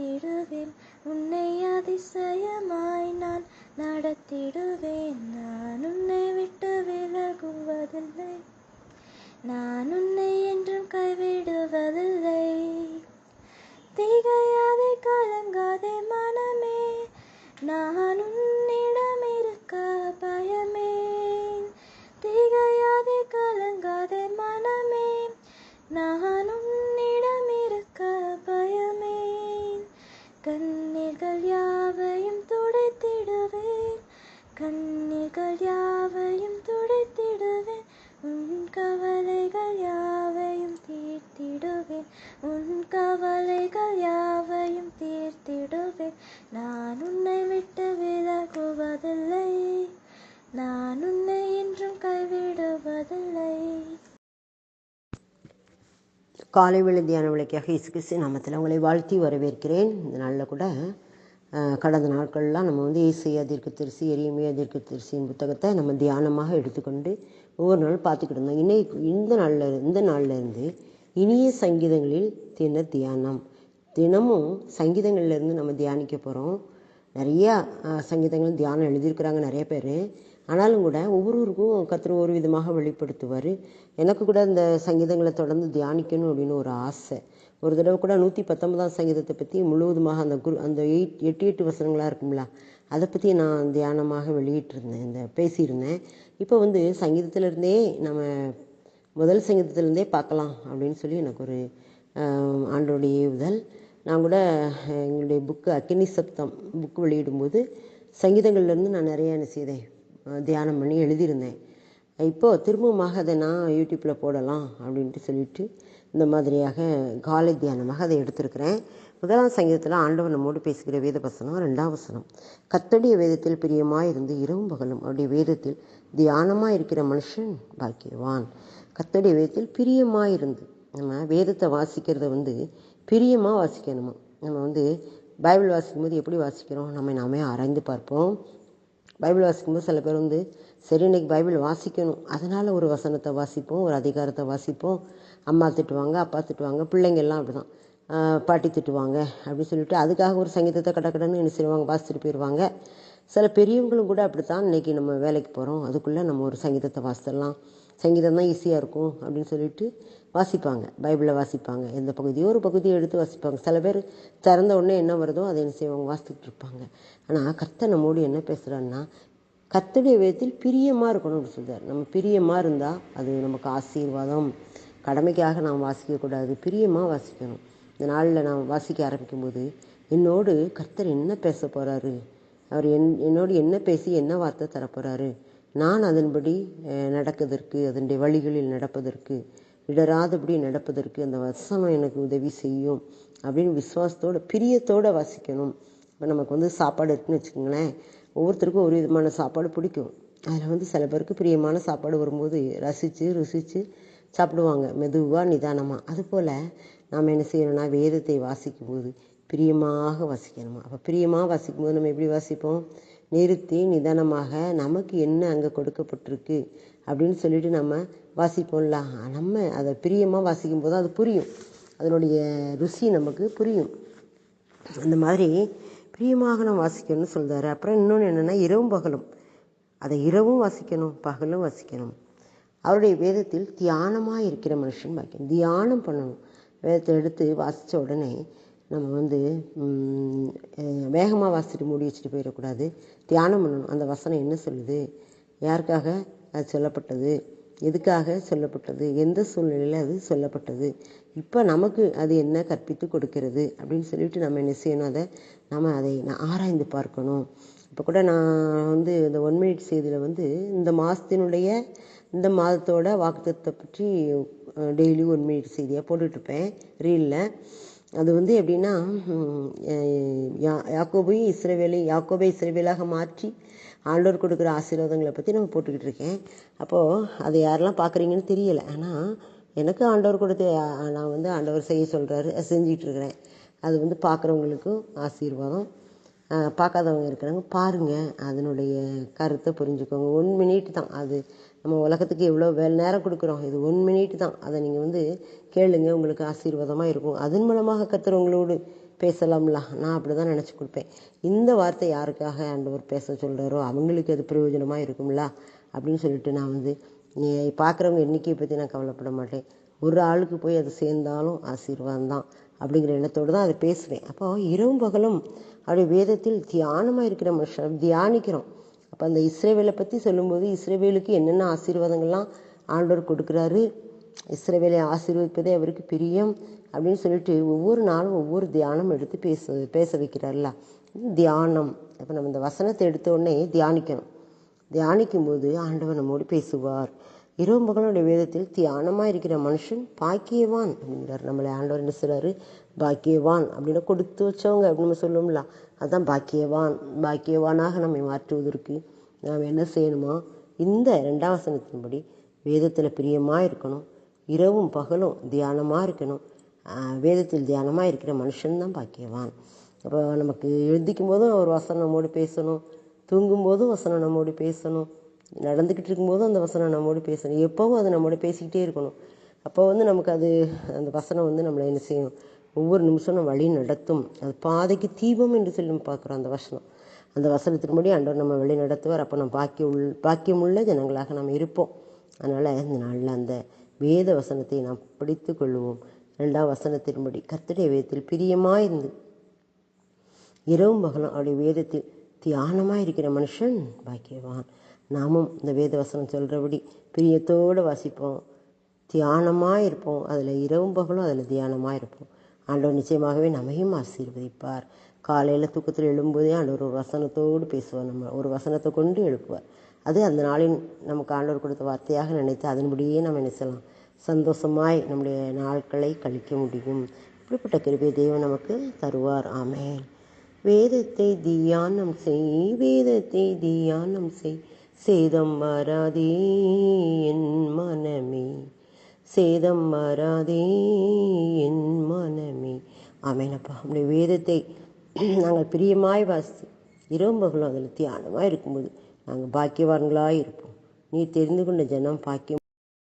நடத்திடுவேன். உன்னை அதிசயமாய் நான் நடத்திடுவேன். பார்த்திடுவேன் நான் உன்னை விட்டு விலகுவதில்லை. நான் உன்னை என்றும் கைவிடுவதில்லை. காலை வேளை தியான இசுகிசு நாமத்தில் உங்களை வாழ்த்தி வரவேற்கிறேன். இந்த நாளில் கூட கடந்த நாட்கள்லாம் நம்ம வந்து ஏசையா தீர்க்கதரிசி அதிர்க்கு திருசின் புத்தகத்தை நம்ம தியானமாக எடுத்துக்கொண்டு ஒவ்வொரு நாள் பார்த்துக்கிட்டு இருந்தோம். இன்னைக்கு இந்த நாளில் இந்த நாள்ல இருந்து இனிய சங்கீதங்களில் தின தியானம். தினமும் சங்கீதங்கள்லேருந்து நம்ம தியானிக்க போகிறோம் நிறையா சங்கீதங்கள் தியானம் எழுதியிருக்கிறாங்க நிறைய பேர். ஆனாலும் கூட ஒவ்வொருவருக்கும் கர்த்தர் ஒரு விதமாக வெளிப்படுத்துவார். எனக்கு கூட இந்த சங்கீதங்களை தொடர்ந்து தியானிக்கணும் அப்படின்னு ஒரு ஆசை. ஒரு தடவை கூட நூற்றி பத்தொன்பதாம் சங்கீதத்தை பற்றி முழுவதுமாக அந்த குரு அந்த எயிட் எட்டு எட்டு வசனங்களாக இருக்கும்ல அதை பற்றி நான் தியானமாக வெளியிட்டிருந்தேன் இந்த பேசியிருந்தேன். இப்போ வந்து சங்கீதத்திலேருந்தே நம்ம முதல் சங்கீதத்திலேருந்தே பார்க்கலாம் அப்படின்னு சொல்லி எனக்கு ஒரு ஆண்டோடைய ஏவுதல் நான் கூட எங்களுடைய புக்கு அக்கினி சப்தம் புக்கு வெளியிடும்போது சங்கீதங்கள்லேருந்து நான் நிறைய என்ன செய்தேன் தியானம் பண்ணி எழுதியிருந்தேன். இப்போது திரும்பமாக அதை நான் யூடியூப்பில் போடலாம் அப்படின்ட்டு சொல்லிட்டு இந்த மாதிரியாக காலை தியானமாக அதை எடுத்திருக்கிறேன். முதலாம் சங்கீதத்தில் ஆண்டவனமோடு நம்மோடு பேசுகிற வேத வசனம் ரெண்டாம் வசனம். கத்தடிய வேதத்தில் பிரியமாக இருந்து இரவும் பகலும் அவருடைய வேதத்தில் தியானமாக இருக்கிற மனுஷன் பாக்கியவான். கத்தடிய வேதத்தில் பிரியமாக இருந்து நம்ம வேதத்தை வாசிக்கிறத வந்து பிரியமாக வாசிக்கணுமா? நம்ம வந்து பைபிள் வாசிக்கும்போது எப்படி வாசிக்கிறோம்? நம்ம நாமே ஆராய்ந்து பார்ப்போம். பைபிள் வாசிக்கும்போது சில பேர் வந்து சரி இன்னைக்கு பைபிள் வாசிக்கணும். அதனால் ஒரு வசனத்தை வாசிப்போம் ஒரு அதிகாரத்தை வாசிப்போம். அம்மா திட்டுவாங்க அப்பா திட்டுவாங்க பிள்ளைங்கள்லாம் அப்படி தான் பாட்டி திட்டுவாங்க அப்படின்னு சொல்லிட்டு அதுக்காக ஒரு சங்கீதத்தை கடக்கடன்னு என்ன செய்வாங்க? வாசிச்சுட்டு போயிடுவாங்க சில பெரியவங்களும் கூட அப்படித்தான் இன்றைக்கி நம்ம வேலைக்கு போகிறோம் அதுக்குள்ளே நம்ம ஒரு சங்கீதத்தை வாசிச்சிடலாம். சங்கீதம் தான் ஈஸியாக இருக்கும் அப்படின்னு சொல்லிட்டு வாசிப்பாங்க. பைபிளை வாசிப்பாங்க. எந்த பகுதியோ ஒரு பகுதியை எடுத்து வாசிப்பாங்க. சில பேர் திறந்த உடனே என்ன வருதோ அதை என்ன செய்வாங்க? வாசித்துக்கிட்டு இருப்பாங்க. ஆனால் கர்த்தர் நம்மோடு என்ன பேசுகிறான்னா கத்துடைய விதத்தில் பிரியமாக இருக்கணும் அப்படின்னு சொல்றார். நம்ம பிரியமாக இருந்தால் அது நமக்கு ஆசீர்வாதம். கடமைக்காக நாம் வாசிக்கக்கூடாது. பிரியமாக வாசிக்கணும். இந்த நாளில் நான் வாசிக்க ஆரம்பிக்கும்போது என்னோடு கர்த்தர் என்ன பேச போகிறாரு அவர் என் என்னோடு என்ன பேசி என்ன வார்த்தை தரப்போகிறாரு நான் அதன்படி அஹ், அதனுடைய வழிகளில் நடப்பதற்கு இடராதபடி நடப்பதற்கு அந்த வசனம் எனக்கு உதவி செய்யும் அப்படின்னு விசுவாசத்தோட பிரியத்தோடு வாசிக்கணும். இப்போ நமக்கு வந்து சாப்பாடு இருக்குன்னு வச்சுக்கோங்களேன் ஒவ்வொருத்தருக்கும் ஒரு விதமான சாப்பாடு பிடிக்கும். அதில் வந்து சில பேருக்கு பிரியமான சாப்பாடு வரும்போது ரசித்து ருசித்து சாப்பிடுவாங்க. மெதுவாக நிதானமாக அதுபோல் நாம் என்ன செய்யணும்னா வேதத்தை வாசிக்கும்போது பிரியமாக வாசிக்கணுமா? அப்போ பிரியமாக வாசிக்கும்போது நம்ம எப்படி வாசிப்போம்? நிறுத்தி நிதானமாக நமக்கு என்ன அங்கே கொடுக்கப்பட்டிருக்கு அப்படின்னு சொல்லிட்டு நம்ம வாசிப்போம்ல. நம்ம அதை பிரியமாக வாசிக்கும் போது அது புரியும். அதனுடைய ருசி நமக்கு புரியும். அந்த மாதிரி பிரியமாக நம்ம வாசிக்கணும்னு சொல்கிறாரு அப்புறம் இன்னொன்று என்னென்னா இரவும் பகலும். அதை இரவும் வாசிக்கணும் பகலும் வாசிக்கணும். அவருடைய வேதத்தில் தியானமாக இருக்கிற மனுஷன் பாக்கியம் தியானம் பண்ணணும். வேதத்தை எடுத்து வாசித்த உடனே நம்ம வந்து வேகமாக வாசிட்டு மூடி வச்சுட்டு போயிடக்கூடாது. தியானம் பண்ணணும். அந்த வசனம் என்ன சொல்லுது? யாருக்காக அது சொல்லப்பட்டது? எதுக்காக சொல்லப்பட்டது? எந்த சூழ்நிலையில் அது சொல்லப்பட்டது? இப்போ நமக்கு அது என்ன கற்பித்து கொடுக்கிறது? அப்படின்னு சொல்லிட்டு நம்ம என்ன செய்யணும்? அதை நம்ம அதை நான் ஆராய்ந்து பார்க்கணும். இப்போ கூட நான் வந்து இந்த ஒன் மினிட் செய்தியில் வந்து இந்த மாதத்தினுடைய இந்த மாதத்தோட வாக்குத்தத்தை பற்றி டெய்லி ஒன் மினிட் செய்தியாக போட்டுட்ருப்பேன் ரீலில் அது வந்து எப்படின்னா யா- யாக்கோபையும் இஸ்ரவேலையும் யாக்கோபை இஸ்ரவேலாக மாற்றி ஆண்டவர் கொடுக்குற ஆசீர்வாதங்களை பற்றி நம்ம போட்டுக்கிட்டு இருக்கேன். அப்போது அதை யாரெல்லாம் பார்க்குறீங்கன்னு தெரியலை. ஆனால் எனக்கு ஆண்டவர் கொடுத்த நான் வந்து ஆண்டவர் செய்ய சொல்கிறாரு செஞ்சிகிட்டு இருக்கிறேன். அது வந்து பார்க்குறவங்களுக்கும் ஆசீர்வாதம். பார்க்காதவங்க இருக்கிறாங்க பாருங்கள் அதனுடைய கருத்தை புரிஞ்சுக்கோங்க. ஒன் மினிட் தான். அது நம்ம உலகத்துக்கு எவ்வளோ வேலை நேரம் கொடுக்குறோம். இது ஒன் மினிட் தான். அதை நீங்கள் வந்து கேளுங்க. உங்களுக்கு ஆசீர்வாதமாக இருக்கும். அதன் மூலமாக கத்துறவங்களோடு பேசலாம்ல. நான் அப்படி தான் நினச்சி கொடுப்பேன். இந்த வார்த்தை யாருக்காக ஆண்டவர் பேச சொல்கிறாரோ அவங்களுக்கு அது பிரயோஜனமாக இருக்கும்ல? அப்படின்னு சொல்லிட்டு நான் வந்து நீ பார்க்குறவங்க எண்ணிக்கையை பற்றி நான் கவலைப்பட மாட்டேன். ஒரு ஆளுக்கு போய் அது சேர்ந்தாலும் ஆசீர்வாதம் தான் அப்படிங்கிற எண்ணத்தோடு தான் அதை பேசுவேன் அப்போ இரவும் பகலும் அப்படி வேதத்தில் தியானமாக இருக்கிற மனுஷன் தியானிக்கிறோம். அப்போ அந்த இஸ்ரேவேலை பற்றி சொல்லும்போது இஸ்ரேவேலுக்கு என்னென்ன ஆசீர்வாதங்கள்லாம் ஆண்டவர் கொடுக்குறாரு? இஸ்ரேவேலை ஆசீர்வதிப்பதே அவருக்கு பிரியம் அப்படின்னு சொல்லிட்டு ஒவ்வொரு நாளும் ஒவ்வொரு தியானம் எடுத்து பேச பேச வைக்கிறார்ல. தியானம். அப்போ நம்ம இந்த வசனத்தை எடுத்த உடனே தியானிக்கணும். தியானிக்கும் போது ஆண்டவர் நம்மோடு பேசுவார். இரவு மகனுடைய வேதத்தில் தியானமாக இருக்கிற மனுஷன் பாக்கியவான் அப்படிங்கிறார். நம்மளை ஆண்டவர் என்ன சொல்கிறாரு பாக்கியவான் அப்படின்னு கொடுத்து வச்சவங்க அப்படின்னு நம்ம சொல்லுவோம்ல. அதுதான் பாக்கியவான் பாக்கியவானாக நம்மை மாற்றுவதற்கு நாம் என்ன செய்யணுமா? இந்த ரெண்டாம் வசனத்தின்படி வேதத்தில் பிரியமாக இருக்கணும். இரவும் பகலும் தியானமாக இருக்கணும். வேதத்தில் தியானமாக இருக்கிற மனுஷன்தான் பாக்கியவான். அப்போ நமக்கு எழுதிக்கும் போதும் ஒரு வசனம் நம்மோடு பேசணும். தூங்கும்போதும் வசனம் நம்மோடு பேசணும். நடந்துக்கிட்டு இருக்கும்போதும் அந்த வசனம் நம்மோடு பேசணும். எப்போவும் அது நம்மோட பேசிக்கிட்டே இருக்கணும். அப்போ வந்து நமக்கு அது அந்த வசனம் வந்து நம்மளை என்ன செய்யும்? ஒவ்வொரு நிமிஷம் வழி நடத்தும். அது பாதைக்கு தீபம் என்று சொல்லி நம்ம பார்க்குறோம் அந்த வசனம். அந்த வசனத்தின்படி ஆண்டவர் நம்ம வழி நடத்துவார். அப்போ நம்ம பாக்கிய உள் பாக்கியமுள்ள ஜனங்களாக நாம் இருப்போம். அதனால் இந்த நாளில் அந்த வேத வசனத்தை நாம் படித்து கொள்வோம். ரெண்டாம் வசனத்தின்படி கர்த்தருடைய வேதத்தில் பிரியமாக இருந்து இரவும் பகலும் அவருடைய வேதத்தில் தியானமாக இருக்கிற மனுஷன் பாக்கியவான். நாமும் இந்த வேத வசனம் சொல்கிறபடி பிரியத்தோடு வாசிப்போம். தியானமாக இருப்போம். அதில் இரவும் பகலும் அதில் தியானமாக இருப்போம். ஆண்டவர் நிச்சயமாகவே நம்மையும் ஆசீர்வதிப்பார். காலையில் தூக்கத்தில் எழும்போதே ஆண்டவர் ஒரு வசனத்தோடு பேசுவார் நம்ம ஒரு வசனத்தை கொண்டு எழுப்புவார். அது அந்த நாளின் நமக்கு ஆண்டவர் கொடுத்த வார்த்தையாக நினைத்து அதன்படியே நம்ம என்ன செய்யலாம்? சந்தோஷமாய் நம்முடைய நாட்களை கழிக்க முடியும். இப்படிப்பட்ட கிருபை தேவன் நமக்கு தருவார். ஆமேன். வேதத்தை தியானம் செய் வேதத்தை தியானம் செய். சேதம் வராதே என் சேதம் வராதே என் மனமே. அமேனப்பா நம்முடைய வேதத்தை நாங்கள் பிரியமாய் வாசி இரவும் அதில் தியானமாக இருக்கும்போது நாங்கள் பாக்கியவான்களாக இருப்போம். நீ தெரிந்து கொண்ட ஜனம் பாக்கியம்